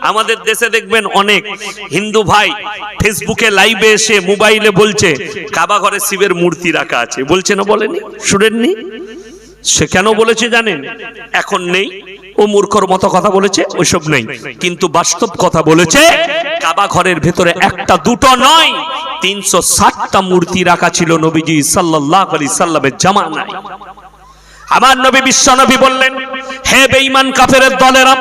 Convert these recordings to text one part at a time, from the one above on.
আমাদের দেশে দেখবেন অনেক। হিন্দু ভাই ফেসবুকে লাইভে এসে মোবাইলে বলছে, কাবা ঘরে শিবের মূর্তি রাখা আছে। বলছে না বলেনি? শুনেননি? সে কেন বলেছে জানেন? এখন নেই। ও মূর্খর মতো কথা বলেছে, ওইসব নেই। কিন্তু বাস্তব কথা বলেছে, কাবা ঘরের ভেতরে একটা দুটো নয়, তিনশো ষাটটা মূর্তি রাখা ছিল নবীজি সাল্লাহ আলি সাল্লামের জামানায়। আমার নবী বিশ্ব নবী বললেন, হে বেঈমান কাফেরের দলেরা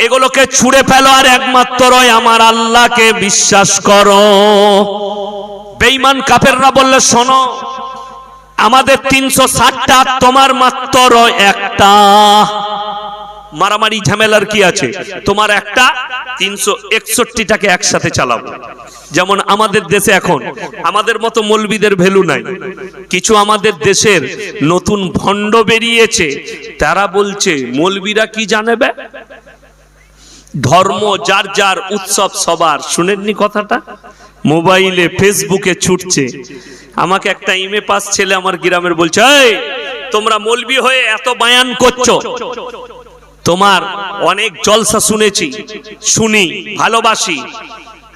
এগুলোকে ছুঁড়ে ফেলো আর একমাত্র আমার আল্লাহকে বিশ্বাস করো। বেঈমান কাফেররা বললে, শোনো, আমাদের তিনশো ষাটটা, তোমার মাত্র একটা। মারামারি, ঝামেলার কি আছে? তোমার একটা, তিনশো একষট্টিটাকে একসাথে চালাবো। যেমন আমাদের দেশে এখন, আমাদের মতো মৌলবিদের ভ্যালু নাই। কিছু আমাদের দেশের নতুন ভণ্ড বেরিয়েছে, তারা বলছে, মৌলবিরা কি জানেবে? ধর্ম, যার যার উৎসব সবার। শুনেননি কথাটা? মোবাইলে, ফেসবুকে ছুটছে। আমাকে একটা ইমে পাস ছেলে আমার গ্রামের বলছে তোমরা মলবি হয়ে এত বায়ান করছ। তোমার অনেক জলসা শুনেছি, শুনি, ভালোবাসি।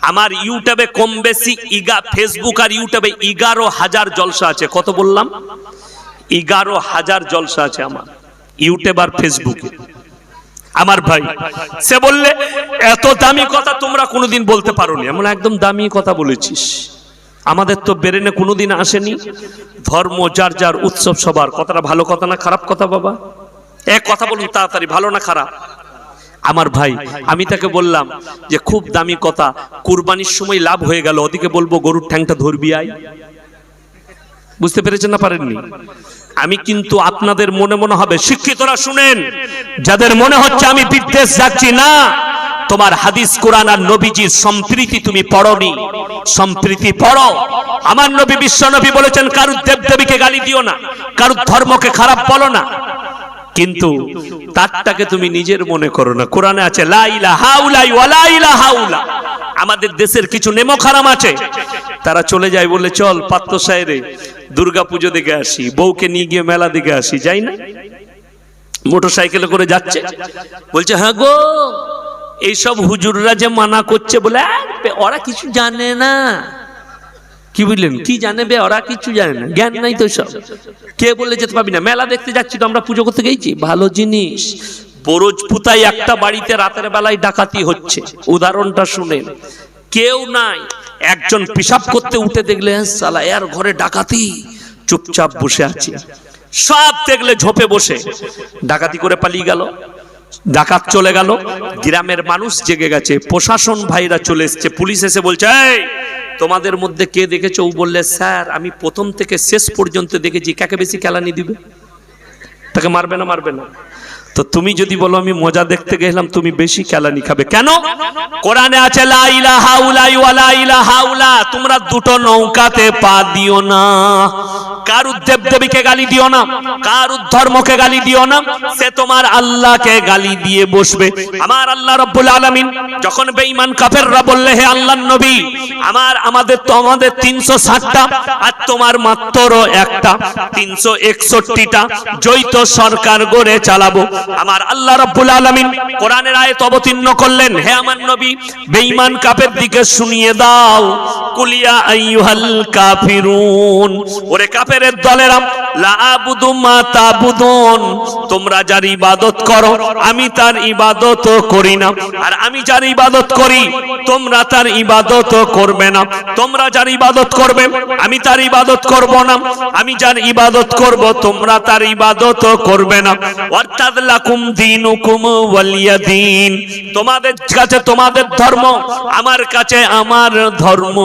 আমার ইউটিউবে কম বেশি ইগা, ফেসবুক আর ইউটিউবে এগারো হাজার জলসা আছে। কত বললাম? এগারো হাজার জলসা আছে আমার, ইউটিউব আর ফেসবুকে। আমার ভাই। সে বললে, এত দামি কথা তোমরা কোনোদিন বলতে পারোনি। এমন একদম দামি কথা বলেছিস। আমাদের তো বেরেনে কোনোদিন আসেনি। ধর্ম, যার যার উৎসব সবার। কথাটা ভালো কথা না খারাপ কথা, বাবা? এক কথা বলুন, তাড়াতাড়ি, ভালো না খারাপ? আমার ভাই, আমি তাকে বললাম যে, খুব দামি কথা। কুরবানির সময় লাভ হয়ে গেল। ওদিকে বলব, গরুর ঠ্যাংটা ধরবি আই বুঝতে পেরেছেন না পারেননি? আমি কিন্তু আপনাদের মনে মনে হবে, শিক্ষিতরা শুনেন, যাদের মনে হচ্ছে আমি বিদ্বেষ যাচ্ছি না, তোমার হাদিস, কোরআন আর নবীজির সম্প্রীতি তুমি পড়নি, সম্প্রীতি পড়ো। আমার নবী বিশ্ব নবী বলেছেন, কারুর দেবদেবীকে গালি দিও না, কারুর ধর্মকে খারাপ বলো না। কিন্তু তারটাকে তুমি নিজের মনে করো না। কোরআনে আছে, লা ইলাহা উলাই ওয়ালা ইলাহা উলা আমাদের দেশের কিছু নেমো খারাম আছে তারা চলে যায় বলে চল পাত্র সাহেরে, দুর্গা পুজো দেখে আসি, বউকে নিয়ে গিয়ে মেলা দেখে আসি। যাই না? মোটর সাইকেলে করে যাচ্ছে। বলছে হ্যাঁ গো, এইসব হুজুররা যে মানা করছে বলে ওরা কিছু জানে না। কি বুঝলেন? কি জানে বে, ওরা কিছু জানে না। জ্ঞান নাই তো সব। কে বলে যেতে পাবি না? মেলা দেখতে যাচ্ছি তো, আমরা পুজো করতে গেছি? ভালো জিনিস। বরজপুতায় একটা বাড়িতে রাতের বেলায় ডাকাতি হচ্ছে। উদাহরণটা শুনেন। কেউ নাই। একজন পেশাব করতে উঠে দেখলে "হ্যাঁ, সালা এর ঘরে ডাকাতি। চুপচাপ বসে আছে। সব দেখলে ঝোপে বসে। ডাকাতি করে পালিয়ে গেল। ডাকাত চলে গেল। গ্রামের মানুষ জেগে গেছে। প্রশাসন ভাইরা চলে এসছে। পুলিশ এসে বলছে তোমাদের মধ্যে কে দেখেছ? ও বললে স্যার আমি প্রথম থেকে শেষ পর্যন্ত দেখেছি। কাকে বেশি কেলানি দিবে? তাকে মারবে না মারবে না। তো তুমি যদি বলো আমি মজা দেখতে গেলাম, তুমি বেশি কেলানি খাবে। কেন? কোরআনে আছে তোমরা দুটো নৌকাতে পা দিও না। কারু দেবদেবীকে গালি দিও না? কারু ধর্মকে গালি দিও না? সে তোমার আল্লাহকে গালি দিয়ে বসবে। আমার আল্লাহ রব্বুল আলামিন যখন বেঈমান কাফেররা বললে, হে আল্লাহর নবী, আমার, আমাদের তো আমাদের তিনশো ষাটটা আর তোমার মাত্র একটা, তিনশো একষট্টিটা। জৈত সরকার গড়ে চালাবো। আমার আল্লাহ রব্বুল আলামিন কোরআনের আয়াত অবতীর্ণ করলেন, হে আমার নবী, বেঈমান কাফের দিকে শুনিয়ে দাও। কুলিয়া আইয়ুহাল কাফিরুন। ওরে কাফেরের দলেরা, লা আবুদু মা তাবুদুন। তোমরা যার ইবাদত করো, আমি তার ইবাদত করি না। আর আমি যার ইবাদত করি, তোমরা তার ইবাদত করবে না। তোমরা যার ইবাদত করবে, আমি তার ইবাদত করব না। আমি যার ইবাদত করব, তোমরা তার ইবাদত করবে না। অর্থাৎ লাকুম তোমাদের কাছে তোমাদের ধর্ম, আমার কাছে আমার ধর্ম।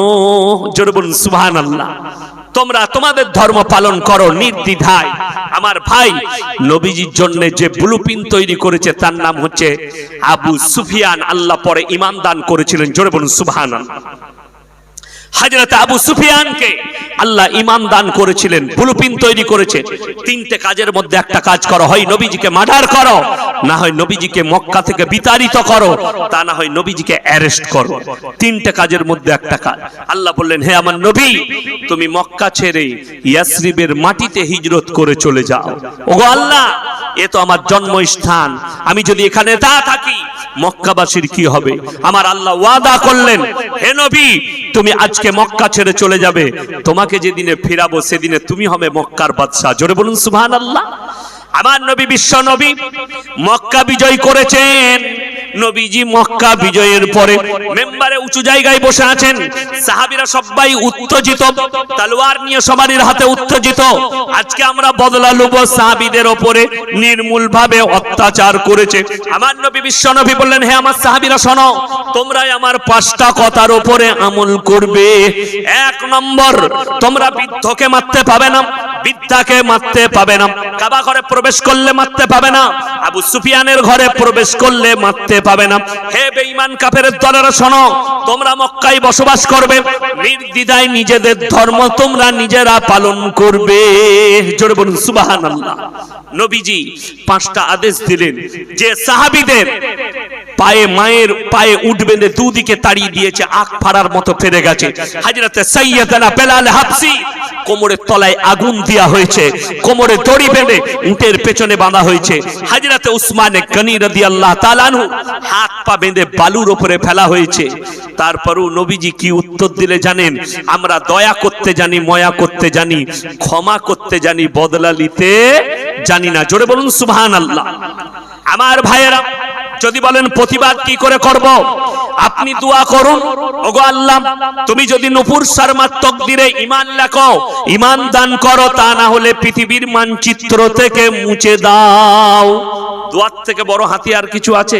তোমরা তোমাদের ধর্ম পালন করো নির্দ্বিধায়। আমার ভাই নবীজির জন্য যে ব্লুপ্রিন্ট তৈরি করেছে, তার নাম হচ্ছে আবু সুফিয়ান। আল্লাহ পরে ইমান দান করেছিলেন। জোরে বলুন, সুবহানাল্লাহ। হাজরত আবু সুফিয়ানকে আল্লাহ ইমান দান করেছিলেন, ব্লুপ্রিন্ট তৈরি করেছে। তিনটে কাজের মধ্যে একটা কাজ করো, হয় নবীজিকে মার্ডার করো, না হয় নবীজিকে মক্কা থেকে বিতাড়িত করো, তা না হয় নবীজিকে অ্যারেস্ট করো। তিনটে কাজের মধ্যে একটা কাজ। আল্লাহ বললেন, হে আমার নবী, তুমি মক্কা ছেড়ে ইয়াসরিবের মাটিতে হিজরত করে চলে যাও। ওগো আল্লাহ, এ তো আমার জন্মস্থান। আমি যদি এখানে তা থাকি, মক্কাবাসীর কি হবে? আমার আল্লাহ ওয়াদা করলেন, হে নবী, তুমি আজকে মক্কা ছেড়ে চলে যাবে। তোমাকে যেদিনে ফেরাবো, সেদিনে তুমি হবে মক্কার বাদশাহ। জোরে বলুন সুবহান আল্লাহ আমার নবী বিশ্ব নবী মক্কা বিজয় করেছেন। নবীজি মক্কা বিজয়ের পরে মেম্বারে উঁচু জায়গায় বসে আছেন। সাহাবিরা সবাই উত্তেজিত, তলোয়ার নিয়ে সবারই হাতে উত্তেজিত। আজকে আমরা বদলা লুব সাহাবীদের ওপরে নির্মূল ভাবে অত্যাচার করেছে। আমার নবী বিশ্ব নবী বললেন, হে আমার সাহাবীরা, শোনো, তোমরাই আমার পাঁচটা কথার ওপরে আমল করবে। এক নম্বর, তোমরা বৃদ্ধকে মারতে পাবে না। বিদ্যাকে মারতে পাবে না। কাবা ঘরে প্রবেশ করলে মারতে পাবে না। আবু সুফিয়ানের ঘরে প্রবেশ করলে মারতে পাবে না। হে বেঈমান কাফেরের দলেরা, শোনো, তোমরা মক্কায় বসবাস করবে। নির্দ্বিধায় নিজেদের ধর্ম তোমরা নিজেরা পালন করবে। জোরে বলুন, সুবহানাল্লাহ। নবীজি পাঁচটা আদেশ দিলেন। যে সাহাবীদের পায়ে মায়ের পায়ে উঠ বেঁধে দুদিকে তাড়িয়ে দিয়েছে, আখ ফাড়ার মতো ফেরে গেছে। হাজরাতে সাইয়্যিদানা বেলাল হাবসি কোমরের তলায় আগুন দেওয়া হয়েছে। কোমরে দড়ি বেঁধে উটের পেছনে বাঁধা হয়েছে। হাজরাতে উসমানে গনি রাদিয়াল্লাহু তাআলা আনহু হাত পা বেঁধে বালুর ওপরে ফেলা হয়েছে। তারপরও নবীজি কি উত্তর দিলে জানেন? আমরা দয়া করতে জানি, ময়া করতে জানি, ক্ষমা করতে জানি, বদলা নিতে জানি না। জোরে বলুন সুবহানাল্লাহ। আমার ভাইয়েরা যদি বলেন প্রতিবাদ কি করে করব? আপনি দোয়া করুন। ওগো আল্লাহ, তুমি যদি নুপুর শর্মার তকদিরে ইমান লেখো ইমান দান করো, তা না হলে পৃথিবীর মানচিত্র থেকে মুছে দাও। দোয়ার থেকে বড় হাতিয়ার কিছু আছে?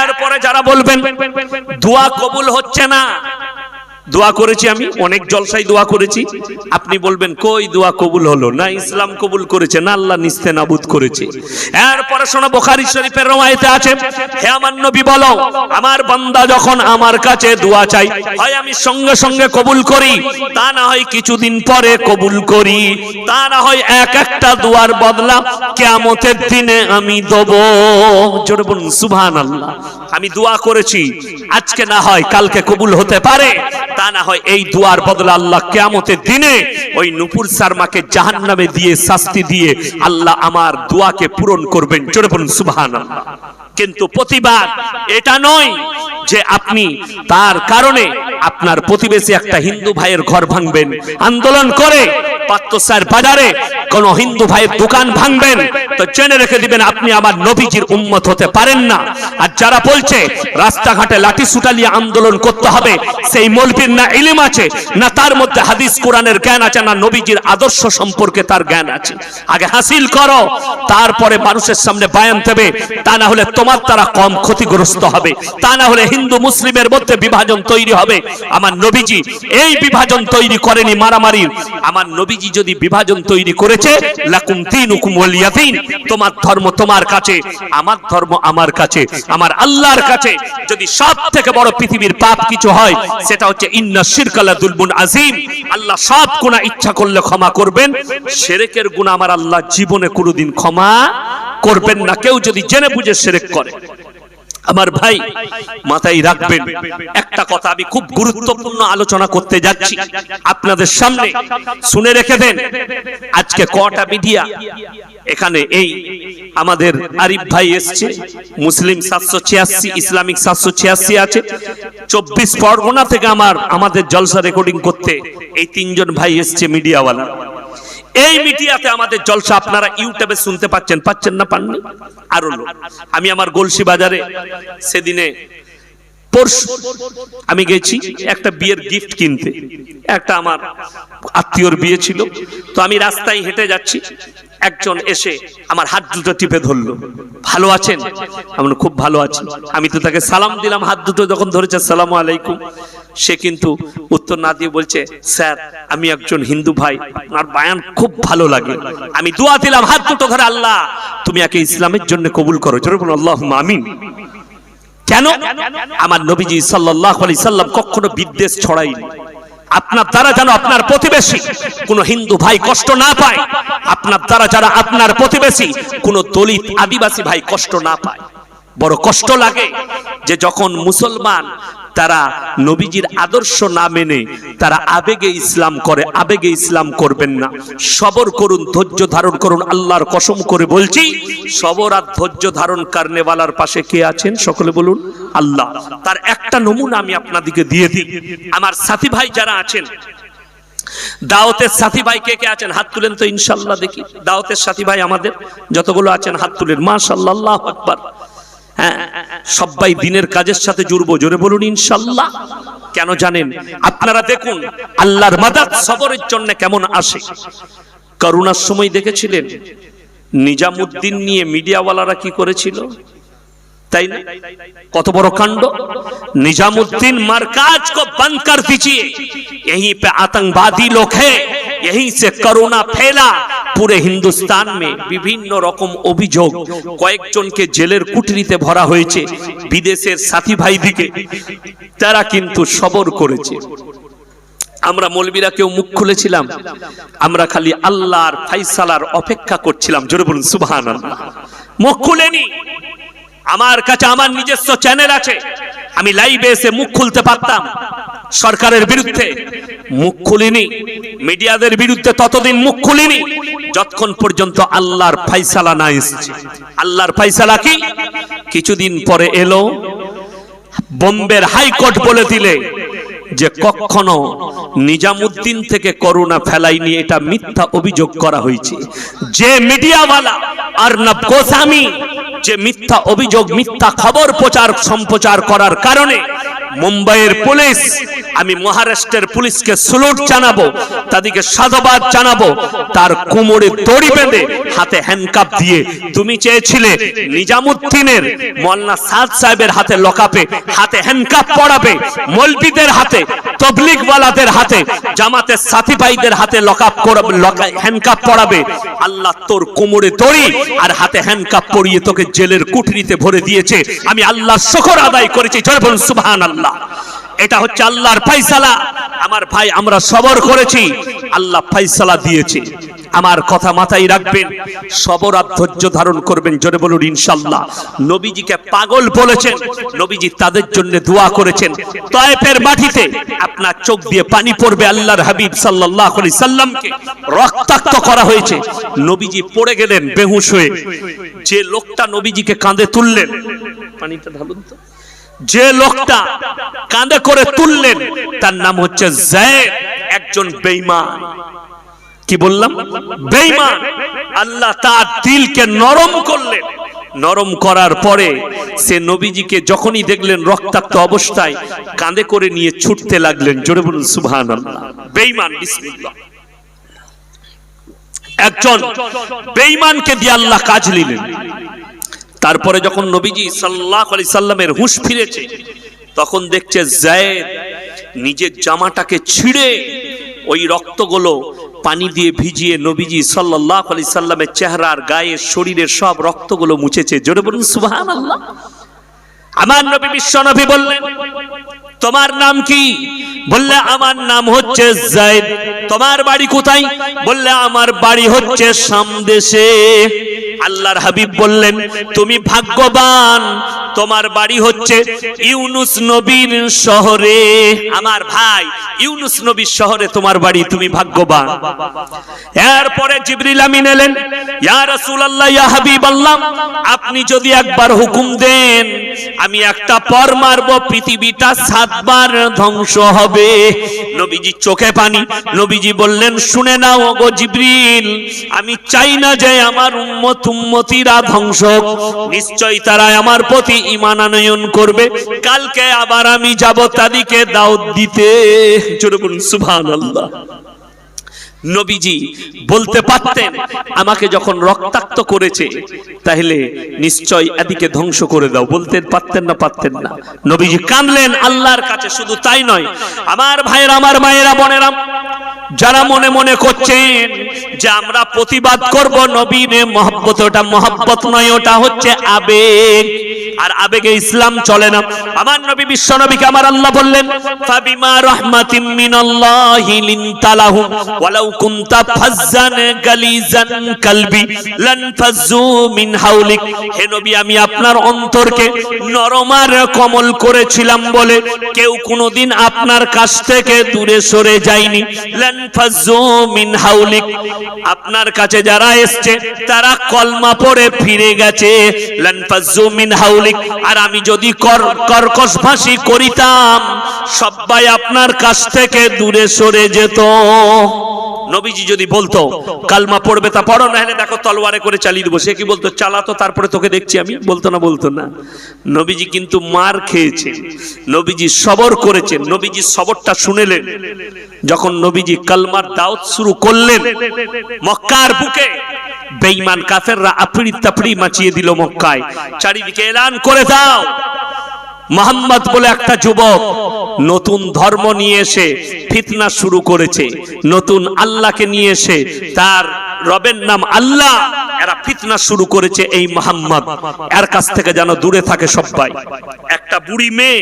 এরপরে যারা বলবেন, দোয়া কবুল হচ্ছে না দোয়া করেছি আমি, অনেক জলসাই দোয়া করেছি। আপনি বলবেন, কই দোয়া কবুল হলো? না, ইসলাম কবুল করেছে, না আল্লাহ নিস্তে নাবুদ করেছে। এরপরে শোনো বোখারি শরীফের রওয়ায়েতে আছে। হে আমার নবী বলো, আমার বান্দা যখন আমার কাছে দোয়া চাই হয় আমি সঙ্গে সঙ্গে কবুল করি, তা না হয় কিছুদিন পরে কবুল করি। তা না হয় এক একটা দোয়ার বদলা কিয়ামতের দিনে আমি দেব। জোরে বলুন, সুবহানাল্লাহ। আমি দোয়া করেছি, আজকে না হয় কালকে কবুল হতে পারে। তা না হয় এই দুয়ার বদলা আল্লাহ কেয়ামতের দিনে ওই নুপুর শর্মাকে জাহান নামে দিয়ে শাস্তি দিয়ে আল্লাহ আমার দুয়াকে পূরণ করবেন। জোরে বলুন সুবহান কিন্তু প্রতিবাদ এটা নয় যে আপনি তার কারণে আপনার প্রতিবেশী একটা হিন্দু ভাইয়ের ঘর ভাঙবেন। আন্দোলন করে পাত্রসার বাজারে কোন হিন্দু ভাইয়ের দোকান ভাঙবেন। তো জেনে রেখে দিবেন, আপনি আমার নবীজির হতে পারেন না। আর যারা বলছে, রাস্তাঘাটে লাঠি সুটালিয়ে আন্দোলন করতে হবে, সেই মলবির না ইলিম আছে, না তার মধ্যে হাদিস, কোরআনের জ্ঞান আছে, না নবীজির আদর্শ সম্পর্কে তার জ্ঞান আছে। আগে হাসিল করো, তারপরে মানুষের সামনে বায়ান দেবে, তা না হলে তোমার তারা কম ক্ষতিগ্রস্ত হবে। তা না হলে হিন্দু মুসলিমের মধ্যে বিভাজন তৈরি হবে। আমার নবীজি এই বিভাজন তৈরি করেনি মারামারি। আমার নবীজি যদি বিভাজন তৈরি করেছে, লাকুম তিনুকুম ওয়ালিয়াদিন। তোমার ধর্ম তোমার কাছে, আমার ধর্ম আমার কাছে, আমার আল্লাহর কাছে। যদি সব থেকে বড় পৃথিবীর পাপ কিছু হয়, সেটা হচ্ছে ইন্না শিরকালা দুলবুন আজিম আল্লাহ সব গুনাহ ইচ্ছা করলে ক্ষমা করবেন। শিরকের গুনাহ আমার আল্লাহ জীবনে কোনোদিন ক্ষমা করবেন না, কেউ যদি জেনে বুঝে শিরক করে। আমার ভাই, মাথায় রাখবেন, একটা কথা আমি খুব গুরুত্বপূর্ণ আলোচনা করতে যাচ্ছি। আপনাদের সামনে শুনে রেখে দেন, আজকে কটা মিডিয়া এখানে এই আমাদের আরিফ ভাই এসছে, মুসলিম সাতশো ছিয়াশি, ইসলামিক সাতশো ছিয়াশি আছে। চব্বিশ পরগনা থেকে আমার, আমাদের জলসা রেকর্ডিং করতে এই তিনজন ভাই এসছে মিডিয়াওয়ালা। এই মিডিয়াতে আমাদের জলসা আপনারা ইউটিউবে শুনতে পাচ্ছেন পাচ্ছেন না, পাননি? আরও আমি আমার গলসি বাজারে সেদিনে পরশু আমি গেছি, একটা বিয়ের গিফট কিনতে। একটা আমার আত্মীয়র বিয়ে ছিল। তো আমি রাস্তায় হেঁটে যাচ্ছি। একজন এসে আমার হাত দুটো টিপে ধরলো। ভালো আছেন? আমি খুব ভালো আছি। আমি তো তাকে সালাম দিলাম, হাত দুটো যখন ধরেছে, সালাম আলাইকুম। সে কিন্তু উত্তর না দিয়ে বলছে, স্যার, আমি একজন হিন্দু ভাই আপনার বায়ান খুব ভালো লাগে। আমি দোয়া দিলাম, হাত দুটো ধরে আল্লাহ, তুমি একে ইসলামের জন্য কবুল করো। জোরে আল্লাহ আমিন। কেন? আমার নবীজি সাল্লাল্লাহু আলাইহি সাল্লাম কখনো বিদ্বেষ ছড়াইনি আপনার দ্বারা যেন আপনার প্রতিবেশী কোন হিন্দু ভাই কষ্ট না পায়, আপনার দ্বারা যারা আপনার প্রতিবেশী কোন দলিত আদিবাসী ভাই কষ্ট না পায়। বড় কষ্ট লাগে যে যখন মুসলমান তারা নবীজির আদর্শ না মেনে তারা আবেগে ইসলাম করে, আবেগে ইসলাম করবেন না। সবর করুন, ধৈর্য ধারণ করুন, আল্লাহর কসম করে বলছি, সবর আর ধৈর্য ধারণ কারনেওয়ালার পাশে কে আছেন সকলে বলুন? আল্লাহ। তার একটা নমুনা আমি আপনাদিকে দিয়ে দিই। আমার সাথী ভাই যারা আছেন, দাওয়াতের সাথী ভাই কে কে আছেন? হাত তুলেন তো ইনশাল্লাহ দেখি। দাওয়াতের সাথী ভাই আমাদের, যতগুলো আছেন হাত তুলেন। মাশাল্লাহ আকবার। হ্যাঁ সবাই দিনের কাজের সাথে জুড়বো জোরে বলুন ইনশাল্লাহ কেন জানেন আপনারা দেখুন আল্লাহর মাদাত সবরের জন্য কেমন আসে করোনার সময় দেখেছিলেন নিজামুদ্দিন নিয়ে মিডিয়াওয়ালারা কি করেছিল তাই না কত বড় কাণ্ড निजामुद्दीन मरकाज को बंद कर दीजिए यहीं पे आतंकवादी लोग हैं यहीं से कोरोना फैला পুরে হিন্দুস্তান মে বিভিন্ন রকম অভিযোগ কয়েকজনকে জেলের কুটরিতে ভরা হয়েছে বিদেশের সাথী ভাই দিকে তারা কিন্তু সবর করেছে আমরা মলবিরা কেউ মুখ খুলেছিলাম আমরা খালি আল্লাহর ফাইসালার অপেক্ষা করছিলাম জোরে বলুন সুবহান মুখ খুলেনি আমার কাছে আমার নিজস্ব চ্যানেল আছে আমি লাইভে এসে মুখ খুলতে পারতাম সরকারের বিরুদ্ধে মুখ খুলিনি মিডিয়াদের বিরুদ্ধে ততদিন মুখ খুলিনি। যতক্ষণ পর্যন্ত আল্লাহর ফাইসালা না এসেছে। আল্লাহর ফাইসালা কি? কিছুদিন পরে এলো, বোম্বের হাইকোর্ট বলে দিলে যে কখনো নিজামুদ্দিন থেকে করোনা ফেলাইনি এটা মিথ্যা অভিযোগ করা হয়েছে। যে মিডিয়াওয়ালা অর্ণব গোস্বামী, যে মিথ্যা অভিযোগ, মিথ্যা খবর প্রচার সম্প্রচার করার কারণে মুম্বাইয়ের পুলিশ, আমি মহারাষ্ট্রের পুলিশকে স্লুট জানাব, তাদেরকে সাধুবাদ জানাব, তার কোমরে দড়ি বেঁধে হাতে হ্যান্ডকাপ দিয়ে। তুমি চেয়েছিলে নিজামুদ্দিনের মোল্লা সাদ সাহেবের হাতে লকাপে, হাতে হ্যান্ডকাপ পড়াবে মলবিদের হাতে, তবলিগওয়ালাদের হাতে, জামাতের সাথী ভাইদের হাতে লকাপ করাবে হ্যান্ডকাপ পড়াবে আল্লাহ তোর কোমরে তড়ি আর হাতে হ্যান্ডকাপ পরিয়ে তোকে জেলের কুঠরিতে ভরে দিয়েছে। আমি আল্লাহ শকর আদায় করেছি। জয় বলুন সুবহান আল্লাহ। এটা হচ্ছে আল্লাহর ফাইসালা আমার ভাই, আমরা সবর করেছি। আল্লাহ ফাইসালা দিয়েছে। আমার কথা মাথায় রাখবেন। সবর আর ধৈর্য ধারণ করবেন, জোরে বলুন ইনশাল্লাহ নবীজিকে পাগল বলেছেন। নবীজি তাদের জন্য দোয়া করেছেন। তয়েফের মাটিতে আপনার চোখ দিয়ে পানি পড়বে আল্লাহর হাবিব সাল্লাল্লাহু আলাইহি সাল্লামকে। রক্তাক্ত করা হয়েছে। নবীজি পড়ে গেলেন, বেহুশ হয়ে। যে লোকটা নবীজিকে কাঁধে তুললেন। পানিটা ঢালুন তো। যে লোকটা কাঁধে করে তুললেন, তার নাম হচ্ছে জায়েদ একজন বেঈমান। কি বললাম? বেঈমান। আল্লাহ তার দিলকে নরম করলেন। নরম করার পরে সে নবীজিকে যখনই দেখলেন রক্তাক্ত অবস্থায়, কাঁধে করে নিয়ে ছুটতে লাগলেন। জোরে বলুন, সুবহানাল্লাহ। বেঈমান, বিসমিল্লাহ। একজন বেঈমানকে দিয়ে আল্লাহ কাজ নিলেন। তারপরে যখন নবীজি সাল্লাহ আলি সাল্লামের হুশ ফিরেছে, তখন দেখছে জায়েদ নিজের জামাটাকে ছিঁড়ে ওই রক্তগুলো পানি দিয়ে ভিজিয়ে নবীজি সাল্লাহ আলি সাল্লামের চেহারার গায়ে, শরীরের সব রক্তগুলো মুছেছে। জোরে বলুন সুবাহ আমার নবী বিশ্ব নবী বললেন তোমার নাম কি? বললে, আমার নাম হচ্ছে জায়েদ তোমার বাড়ি কোথায়? বললে, আমার বাড়ি হচ্ছে সামদেশে। আল্লাহর হাবিব বললেন, তুমি ভাগ্যবান, তোমার বাড়ি হচ্ছে ইউনুস নবীর শহরে। আমার ভাই, ইউনুস নবীর শহরে তোমার বাড়ি, তুমি ভাগ্যবান। এরপরে জিবরিল আমিন এলেন ইয়া ইয়া আপনি যদি একবার হুকুম দেন, আমি একটা পর মারবো, পৃথিবীটা সাতবার ধ্বংস হবে। নবীজি চোখে পানি, নবীজি বললেন, শুনে নাও গো জিবরিল, আমি চাই না যে আমার উম্মত উম্মতিরা ধ্বংস হোক। নিশ্চয়ই তারা আমার প্রতি ঈমান আনয়ন করবে। কালকে আবার আমি যাব তাদিকে দাওয়াত দিতে। বলুন, সুবহানাল্লাহ। নবীজি বলতে পারতেন, আমাকে যখন রক্তাক্ত করেছে, তাহলে নিশ্চয় এদিকে ধ্বংস করে দাও। বলতে পারতেন না পারতেন না। নবীজি কাঁদলেন, আল্লাহর কাছে শুধু তাই নয়, আমার ভাইয়ের, আমার মায়েরা, বোনেরা যারা মনে মনে করছেন যে আমরা প্রতিবাদ করব নবীনে মহব্বত, ওটা মহব্বত নয়, ওটা হচ্ছে আবেগ। আর আবেগে ইসলাম চলে না। আমার নবী, বিশ্ব নবীকে আমার আল্লাহ বললেন, ফাবিমা ওয়ালাউ কুনতা ফাজ্জান গালিজান কালবি মিন হে নবী, আমি আপনার অন্তরকে নরম আর কমল করেছিলাম বলে কেউ কোনোদিন আপনার কাছ থেকে দূরে সরে যায়নি। লান আপনার কাছে যারা এসছে, তারা কলমা পড়ে ফিরে গেছে। মিন হাউলিক। আর আমি যদি কর কর্কশ ভাষী করিতাম সবাই আপনার কাছ থেকে দূরে সরে যেত। নবীজি যদি বলতো, কালমা পড়বে তা পড়ো না হলে দেখো তলোয়ারে করে চালিয়ে দেবো। সে কি বলতো চালাতো তারপরে তোকে দেখছি আমি। বলতো না বলতো না। নবীজি কিন্তু মার খেয়েছে। নবীজি সবর করেছেন নবীজি সবরটা শুনেলেন। যখন নবীজি কালমার দাওয়াত শুরু করলেন, মক্কার বুকে বেঈমান কাফেররা আপড়ি তাপড়ি মাচিয়ে দিল মক্কায়। চারিদিকে এলান করে দাও। মোহাম্মদ বলে একটা যুবক নতুন ধর্ম নিয়ে এসে ফিতনা শুরু করেছে, নতুন আল্লাহকে নিয়ে এসে তার রবের নাম আল্লাহ, এরা ফিতনা শুরু করেছে এই মোহাম্মদ। এর কাছ থেকে যেন দূরে থাকে সবাই। একটা বুড়ি মেয়ে,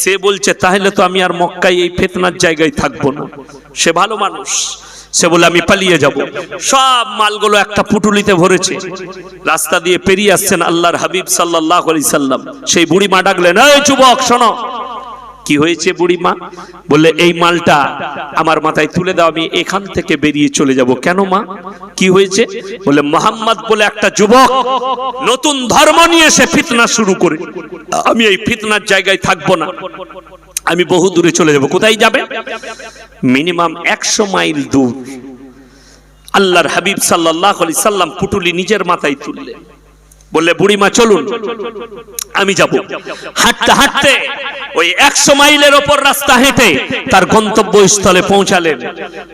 সে বলছে, তাহলে তো আমি আর মক্কায় এই ফিতনার জায়গায় থাকব না। সে ভালো মানুষ সে বলে, আমি পালিয়ে যাব। সব মালগুলো একটা পুটুলিতে ভরেছে। রাস্তা দিয়ে পেরিয়ে আসছেন আল্লাহর হাবিব সাল্লাহ সাল্লাম। সেই বুড়ি মা ডাকলেন, এই যুবক, শোনো। কি হয়েছে বুড়ি মা? বললে, এই মালটা আমার মাথায় তুলে দাও, আমি এখান থেকে বেরিয়ে চলে যাব। কেন মা? কি হয়েছে? বলে মোহাম্মদ বলে একটা যুবক নতুন ধর্ম নিয়ে সে ফিতনা শুরু করে। আমি এই ফিতনার জায়গায় থাকব না। আমি বহু দূরে চলে যাব। কোথায় যাবে? মিনিমাম একশো মাইল দূর। আল্লাহর হাবিব সাল্লাহ আলি সাল্লাম পুটুলি নিজের মাথায় তুললেন। বললে, বুড়িমা, চলুন, আমি যাব। হাঁটতে হাঁটতে ওই একশো মাইলের ওপর রাস্তা হেঁটে তার গন্তব্যস্থলে পৌঁছালেন।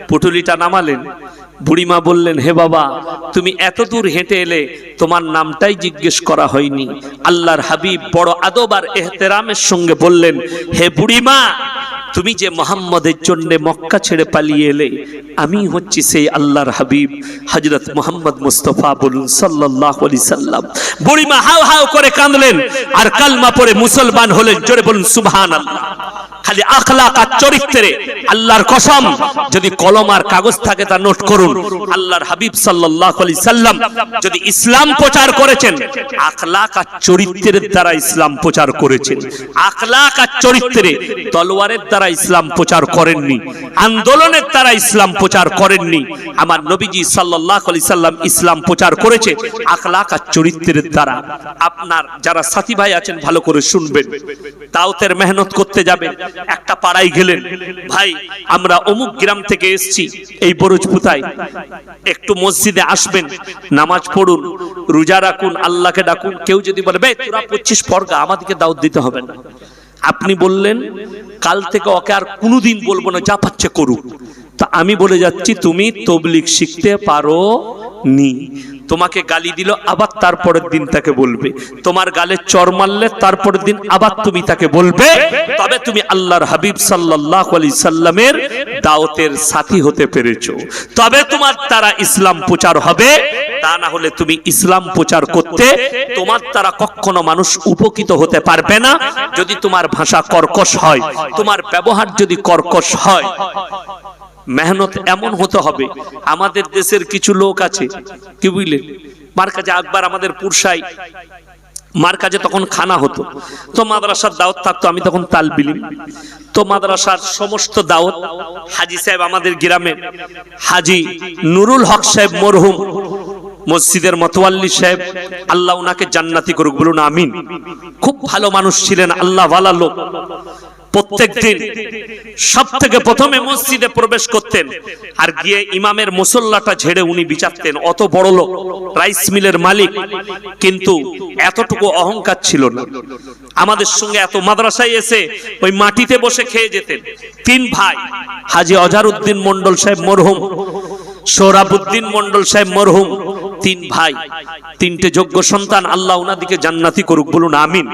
পুটুলিটা নামালেন। বুড়িমা বললেন, হে বাবা, তুমি এত দূর হেঁটে এলে তোমার নামটাই জিজ্ঞেস করা হয়নি। আল্লাহর হাবিব বড় আদব আর এহতেরামের সঙ্গে বললেন, হে বুড়িমা তুমি যে মোহাম্মদের জন্য মক্কা ছেড়ে পালিয়ে এলে, আমি হচ্ছি সেই আল্লাহর হাবিব। হজরত মোহাম্মদ মুস্তফা বলুন সাল্লাহ আলি সাল্লাম। বুড়িমা হাও হাও করে কাঁদলেন, আর কালমা পরে মুসলমান হলেন, জোরে বলুন সুবহান আল্লাহ খালি আখলাক আর চরিত্রে আল্লাহর কসম, যদি কলম আর কাগজ থাকে তা নোট করুন। আল্লাহর হাবিব সাল্লাল্লাহু আলাইহি সাল্লাম যদি ইসলাম প্রচার করেছেন আখলাক আর চরিত্রের দ্বারা ইসলাম প্রচার করেছেন। আখলাক আর চরিত্রে তলোয়ারের দ্বারা ইসলাম প্রচার করেননি, আন্দোলনের দ্বারা ইসলাম প্রচার করেননি। আমার নবীজি সাল্লাল্লাহু আলাইহি সাল্লাম ইসলাম প্রচার করেছে আখলাক আর চরিত্রের দ্বারা। আপনার যারা সাথী ভাই আছেন, ভালো করে শুনবেন। দাওতের মেহনত করতে যাবেন একটা পাড়ায় গেলেন। ভাই, আমরা অমুক গ্রাম থেকে এসছি, এই বরজপুতায়। একটু মসজিদে আসবেন, নামাজ পড়ুন, রোজা রাখুন, আল্লাহকে ডাকুন। কেউ যদি বলে, বে, তোরা পঁচিশ পরগা আমাদেরকে দাওয়াত দিতে হবে না। আপনি বললেন, কাল থেকে ওকে আর কোনোদিন বলব না, যা পাচ্ছে করুক। তা আমি বলে যাচ্ছি, তুমি তবলিক শিখতে পারো নি তোমাকে গালি দিল, আবার তারপরের দিন তাকে বলবে। তোমার গালে চর মারলে, তারপরের দিন আবার তুমি তাকে বলবে। তবে তুমি আল্লাহর হাবিব সাল্লাহ আলি সাল্লামের দাওতের সাথী হতে পেরেছ। তবে তোমার তারা ইসলাম প্রচার হবে, তা না হলে তুমি ইসলাম প্রচার করতে তোমার দ্বারা কখনো মানুষ উপকৃত হতে পারবে না। যদি তোমার ভাষা কর্কশ হয়, তোমার ব্যবহার যদি কর্কশ হয় মেহনত এমন হতে হবে। আমাদের দেশের কিছু লোক আছে, কি বুঝলেন? মার কাছে আকবর আমাদের পুরসাই। মার কাজে তখন খানা হতো। তো মাদ্রাসার দাওয়াত থাকতো, আমি তখন তাল বিলিম। তো মাদ্রাসার সমস্ত দাওয়াত হাজি সাহেব আমাদের গ্রামে, হাজি নুরুল হক সাহেব মরহুম, মসজিদের মতোয়াল্লি সাহেব, আল্লাহ উনাকে জান্নাতি করুক বলুন, আমিন। খুব ভালো মানুষ ছিলেন আল্লাহ ভালা লোক। প্রত্যেক দিন সব থেকে প্রথমে মসজিদে প্রবেশ করতেন আর গিয়ে ইমামের মুসল্লাটা ঝেড়ে উনি বিচারতেন। অত বড় লোক, রাইস মিলের মালিক, কিন্তু এতটুকু অহংকার ছিল না। আমাদের সঙ্গে এত মাদ্রাসায় এসে ওই মাটিতে বসে খেয়ে যেতেন। তিন ভাই, হাজি অজারউদ্দিন মন্ডল সাহেব মরহুম, সোহরাবুদ্দিন মন্ডল সাহেব মরহুম, তিন ভাই, তিনটে যোগ্য সন্তান, আল্লাহ ওনাদিকে জান্নাতি করুক, বলুন আমিন।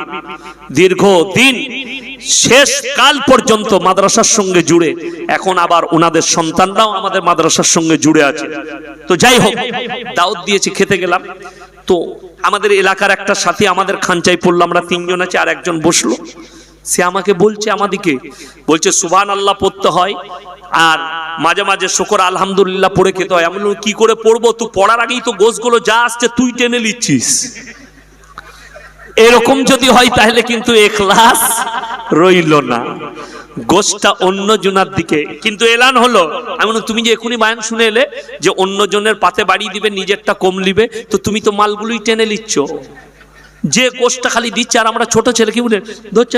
দীর্ঘ দিন শেষ কাল পর্যন্ত মাদ্রাসার সঙ্গে জুড়ে। এখন আবার ওনাদের সন্তানরাও আমাদের মাদ্রাসার সঙ্গে জুড়ে আছে। তো যাই হোক, দাওয়াত দিয়েছি, খেতে গেলাম। তো আমাদের এলাকার একটা সাথী আমাদের খাঞ্চাই পড়ল, আমরা তিনজন আছি, আর একজন বসল। সে আমাকে বলছে, আমাদিকে। বলছে সুবান আল্লাহ পড়তে হয়। আর মাঝে মাঝে শুকর, আলহামদুলিল্লাহ, পড়ে খেতে হয়। আমি কি করে পড়ব? তুই পড়ার আগেই তো গোসগুলো যা আসছে, তুই টেনে নিচ্ছিস। এরকম যদি হয়, তাহলে কিন্তু এখলাস রইল না। গোষ্ঠটা অন্য জনের দিকে। কিন্তু এলান হলো, আমি তুমি যে এখনই বায়ান শুনে এলে যে অন্য জনের পাতে বাড়িয়ে দিবে, নিজেরটা কম নিবে, তো তুমি তো মালগুলোই টেনে নিচ্ছ। যে গোষ্ঠটা খালি দিচ্ছে, আর আমরা ছোট ছেলে, কি বলে? ধরছে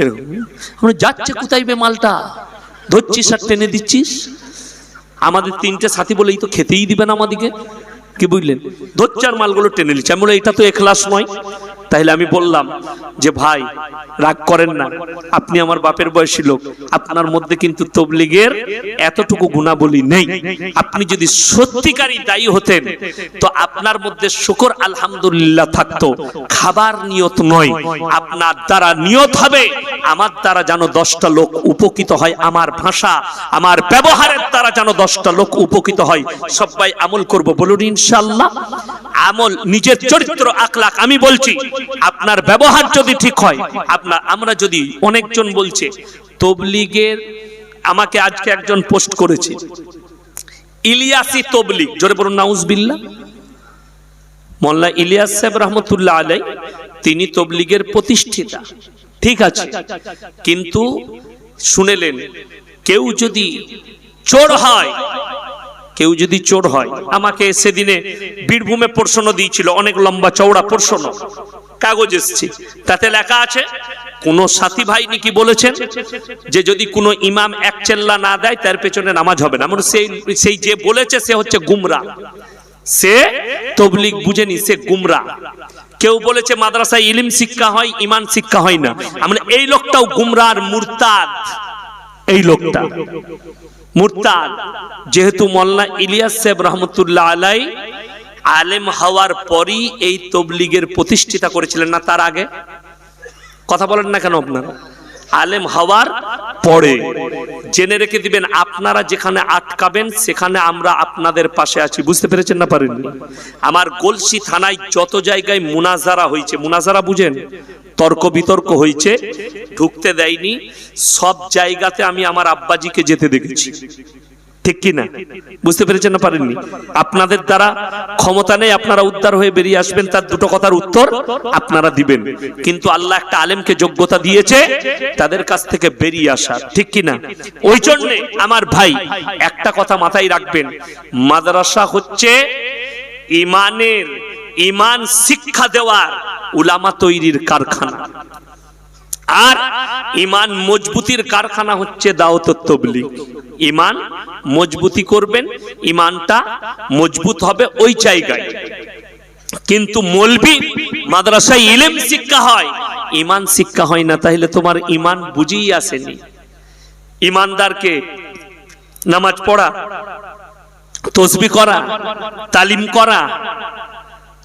এরকম আমরা যাচ্ছে কোথায় মালটা? ধরছিস আর টেনে দিচ্ছিস? আমাদের তিনটে সাথী বলে, এই তো খেতেই দিবে না আমাদিকে। কি বুঝলেন? ধরছে আর মালগুলো টেনে নিচ্ছে। আমি বলে এটা তো এখলাস নয়। তাইলে আমি বললাম যে, ভাই, রাগ করেন না। আপনি আমার বাপের বয়সী লোক। আপনার মধ্যে কিন্তু তবলিগের এতটুকু গুণাবলী নেই। আপনি যদি সত্যিকারই দায়ী হতেন, তো আপনার মধ্যে শুকর আলহামদুলিল্লাহ থাকতো। খাবার নিয়ত নয়। আপনার দ্বারা নিয়ত হবে। আমার দ্বারা যেন দশটা লোক উপকৃত হয়, আমার ভাষা, আমার ব্যবহারের দ্বারা যেন দশটা লোক উপকৃত হয়, সবাই আমল করব বলুন ইনশাল্লাহ আমল, নিজের চরিত্র আখলাক আমি বলছি, আপনার ব্যবহার যদি ঠিক হয়, আপনার, আমরা যদি অনেকজন বলছে, তবলিগের, আমাকে আজকে একজন পোস্ট করেছে, ইলিয়াসি তবলিগ, জোরে বলুন, নাউজবিল্লাহ। মোল্লা ইলিয়াস সাহেব রহমতুল্লাহ আলাই, তিনি তবলিগের প্রতিষ্ঠিতা। ঠিক আছে। কিন্তু শুনেলেন কেউ যদি চোর হয় কেউ যদি চোর হয় আমাকে সেদিনে বীরভূমে প্রশ্ন দিয়েছিল অনেক লম্বা চওড়া প্রশ্ন কাগজ এসছে। তাতে লেখা আছে কোন সাথী ভাই নাকি বলেছেন যে যদি কোনো ইমাম এক চেল্লা না দেয় তার পেছনে নামাজ হবে না। আমার সেই সেই যে বলেছে সে হচ্ছে গুমরা। সে তবলিগ বুঝেনি সে গুমরা। কেউ বলেছে মাদ্রাসায় ইলিম শিক্ষা হয়, ইমান শিক্ষা হয় না। আমরা এই লোকটাও গুমরার মুরতাদ। এই লোকটা। মুরতাদ। যেহেতু মোল্লা ইলিয়াস সাহেব রহমতুল্লাহ আলাই আলেম হওয়ার পরই এই তবলিগের প্রতিষ্ঠিতা করেছিলেন না, তার আগে? কথা বলেন না কেন আপনারা? আলেম হওয়ার পরে জেনে রেখে দিবেন, আপনারা যেখানে আটকাবেন, সেখানে আমরা আপনাদের পাশে আছি। বুঝতে পেরেছেন না পারেননি? আমার গলসি থানায় যত জায়গায় মুনাজারা হয়েছে, মুনাজারা বুঝেন? তর্ক বিতর্ক হয়েছে, ঢুকতে দেয়নি। সব জায়গাতে আমি আমার আব্বাজিকে যেতে দেখেছি। ঠিক কি না বুঝতে পেরেছেন না পারেননি? আপনাদের দ্বারা ক্ষমতা নেই, আপনারা উদ্ধার হয়ে বেরিয়ে আসবেন, তার দুটো কথার উত্তর আপনারা দিবেন। কিন্তু আল্লাহ একটা আলেমকে যোগ্যতা দিয়েছে, তাদের কাছ থেকে বেরিয়ে আসা, ঠিক কি না ওই জন্য আমার ভাই, একটা কথা মাথায় রাখবেন। মাদ্রাসা হচ্ছে ইমানের, ইমান শিক্ষা দেওয়ার উলামা তৈরির কারখানা। আর ইমান মজবুতির কারখানা হচ্ছে দাওত তবলিগ। ইমান মজবুতি করবেন, ইমানটা মজবুত হবে ওই জায়গায়। কিন্তু মলবি মাদ্রাসায় ইলেম শিক্ষা হয়, ইমান শিক্ষা হয় না, তাহলে তোমার ইমান বুঝেই আসেনি। ইমানদারকে নামাজ পড়া, তসবি করা, তালিম করা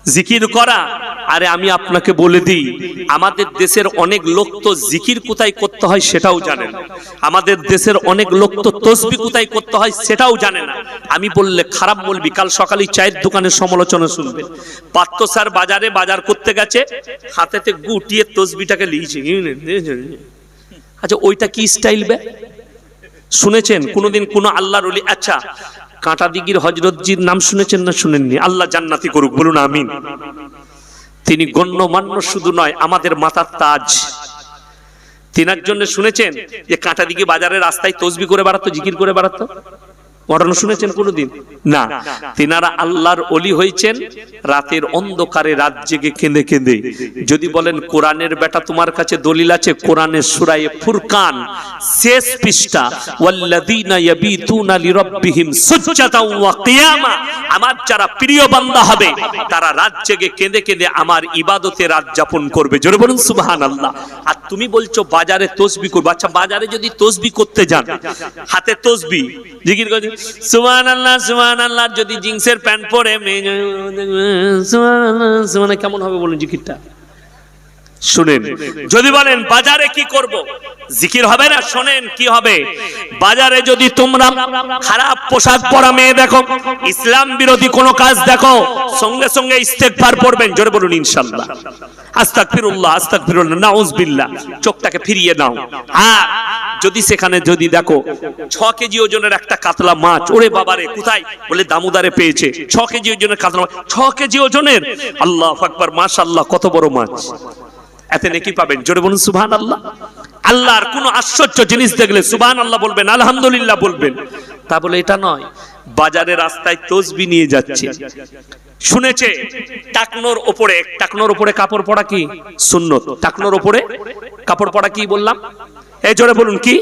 জিকির করা, আরে আমি আপনাকে বলে দিই, আমাদের দেশের অনেক লোক তো জিকির কোথায় করতে হয় সেটাও জানে না। আমাদের দেশের অনেক লোক তো তসবি কোথায় করতে হয় সেটাও জানে না। আমি বললে খারাপ বলবি, কাল সকালে চায়ের দোকানের সমালোচনা শুনবেন পাত্র স্যার বাজারে বাজার করতে গেছে, হাতেতে গুটিয়ে তসবিটাকে লিয়েছে আচ্ছা ওইটা কি স্টাইল বে? শুনেছেন? কোনোদিন কোনো আল্লাহর আচ্ছা কাঁটা দিঘির হজরতজির নাম শুনেছেন না শুনেননি? আল্লাহ জান্নাতি করুক, বলুন আমিন। তিনি গণ্যমান্য শুধু নয়, আমাদের মাথার তাজ। তিনার জন্য শুনেছেন যে কাঁটা দিঘি বাজারের রাস্তায় তসবি করে বেড়াতো, জিকির করে বেড়াতো? ঘটনা শুনেছেন কোনোদিন? না। তিনারা আল্লাহর অলি হয়েছেন রাতের অন্ধকারে রাত জেগে কেঁদে কেঁদে। যদি বলেন, কোরআনের বেটা তোমার কাছে দলিল আছে, কোরআনের সুরায়ে ফুরকান, শেষ পৃষ্ঠা, ওয়াল্লাযীনা ইয়াবিতুনা লিরাব্বিহিম সুজদাও ওয়া কিয়ামা। আমার যারা প্রিয় বান্দা হবে, তারা রাত জেগে কেঁদে কেঁদে আমার ইবাদতে রাত যাপন করবে। জোরে বলুন, সুবহানাল্লাহ। আর তুমি বলছো, বাজারে তসবি করবে। আচ্ছা বাজারে যদি তসবি করতে যান, হাতে তসবি, জিকির করে সুবহান আল্লাহ সুবহান আল্লাহ যদি জিন্সের প্যান্ট পরে সুবহান আল্লাহ সুবহান কেমন হবে বলুন জিকিরটা? শুনেন, যদি বলেন, বাজারে কি করব? জিকির হবে না? শোনেন, কি হবে? বাজারে যদি তোমরা খারাপ পোশাক পরা মেয়ে দেখো, ইসলাম বিরোধী কোনো কাজ দেখো, সঙ্গে সঙ্গে ইস্তেগফার পড়বেন, জোরে বলুন, ইনশাআল্লাহ। আস্তাগফিরুল্লাহ আস্তাগফিরুল্লাহ, নাউজুবিল্লাহ। চোখটাকে ফিরিয়ে নাও। আর যদি সেখানে যদি দেখো, ছ কেজি ওজনের একটা কাতলা মাছ, ওরে বাবারে, কোথায়? বলে দামোদারে পেয়েছে। ছ কেজি ওজনের কাতলা মাছ, ছ কেজি ওজনের? আল্লাহ আকবার, মাশাআল্লাহ, কত বড় মাছ। এতে নেকি পাবেন? জোরে বলুন সুবহান আল্লাহ আল্লাহর কোন আশ্চর্য জিনিস দেখলে সুবহান আল্লাহ বলবেন, আলহামদুলিল্লাহ বলবেন। তা বলে এটা নয়, বাজারে রাস্তায় তসবি নিয়ে যাচ্ছে। শুনেছে, টাকনোর ওপরে টাকনোর ওপরে কাপড় পরা কি? সুন্নত। টাকনোর ওপরে কাপড় পরা কি বললাম? এই জোরে বলুন, কি?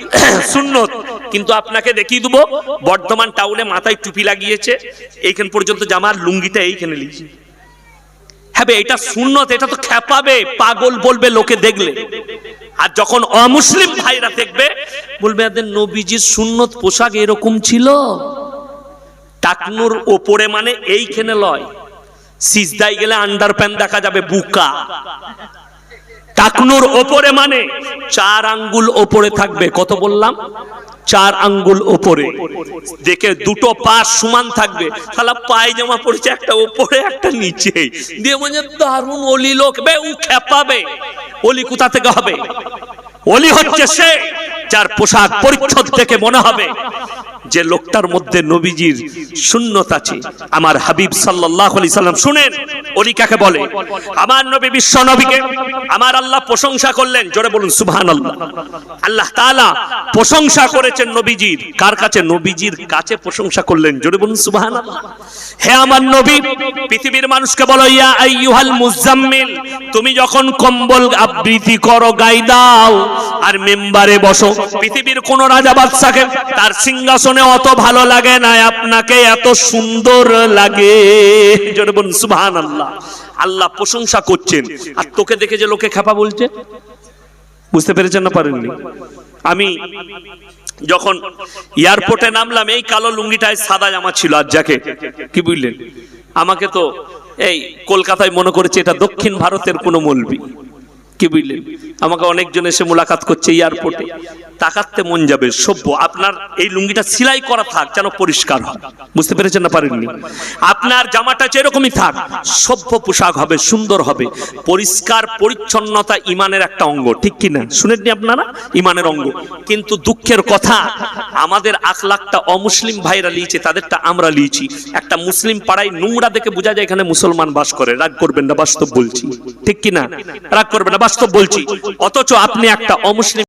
সুন্নত। কিন্তু আপনাকে দেখিয়ে দেবো, বর্ধমান টাউনে মাথায় টুপি লাগিয়েছে, এইখান পর্যন্ত জামার লুঙ্গিটা এইখানে লিখে হ্যাঁ এটা সুন্নত, এটা তো খ্যাপাবে পাগল বলবে, লোকে দেখলে। আর যখন অমুসলিম ভাইরা দেখবে, বলবে এদের নবীজির সুন্নত পোশাক এরকম ছিল? টাকনুর ওপরে মানে এইখানে লয়। সিজদাই গেলে আন্ডার প্যান্ট দেখা যাবে, বুকা। টাকনুর ওপরে মানে চার আঙ্গুল ওপরে থাকবে, কত বললাম? চার আঙ্গুল ওপরে। দেখে দুটো পা সমান থাকবে শালা পায়জামা পড়েছে একটা ওপরে, একটা নিচে। দিয়ে মনে দারুণ অলি লোক, বে উ খেপাবে অলি কোথা থেকে হবে? অলি হচ্ছে সে যার পোশাক পরিচ্ছদ দেখে মনে হবে। যে লোকটার মধ্যে নবীজির শূন্যত আছে। আমার হাবিব আলাইহি সাল্লাম শুনেন অলি কাকে বলে? আমার নবী বিশ্ব নবীকে। আমার আল্লাহ প্রশংসা করলেন, জোরে বলুন, সুবহানাল্লাহ। আল্লাহ তাআলা প্রশংসা করেছেন নবীজির। কার কাছে? নবীজির কাছে প্রশংসা করলেন, জোরে বলুন, সুবহানাল্লাহ। হে আমার নবী, পৃথিবীর মানুষকে বলো, ইয়া মুজাম্মিল তুমি যখন কম্বল আবৃত্তি করো গাই দাও, আর মেম্বারে বসো, পৃথিবীর কোন রাজা বাদশাকে তার সিংহাসনে অত ভালো লাগে না, আপনাকে এত সুন্দর লাগে। সুবহানাল্লাহ। আল্লাহ প্রশংসা করছেন। আর তোকে দেখে যে লোকে খেপা বলছে, বুঝতে পেরেছেন না পারেননি? আমি যখন এয়ারপোর্টে নামলাম, এই কালো লুঙ্গিটায় সাদা জামা ছিল আর যাকে কি বুঝলেন? আমাকে তো এই কলকাতায় মনে করেছে এটা দক্ষিণ ভারতের কোনো মলবি কি বুঝলেন? আমাকে অনেকজন এসে মোলাকাত করছে এয়ারপোর্টে। তাকাতে মন যাবে, সভ্য। আপনার এই লুঙ্গিটা সেলাই করা থাক, যেন পরিষ্কার হয়। বুঝতে পেরেছেন না, পারেননি? আপনার জামাটা যেরকমই থাক, সভ্য পোশাক হবে, সুন্দর হবে। পরিষ্কার, পরিচ্ছন্নতা ইমানের একটা অঙ্গ, ঠিক কি না? শুনেননি আপনারা? ইমানের অঙ্গ। কিন্তু দুঃখের কথা, আমাদের আখলাকটা অমুসলিম ভাইরা লিয়েছে, তাদেরটা আমরা লিয়েছি। একটা মুসলিম পাড়ায় নোংরা দেখে বোঝা যায় এখানে মুসলমান বাস করে। রাগ করবেন না, বাস্তব বলছি। ঠিক কি না? রাগ করবেন না, বাস্তব বলছি। অথচ আপনি একটা অমুসলিম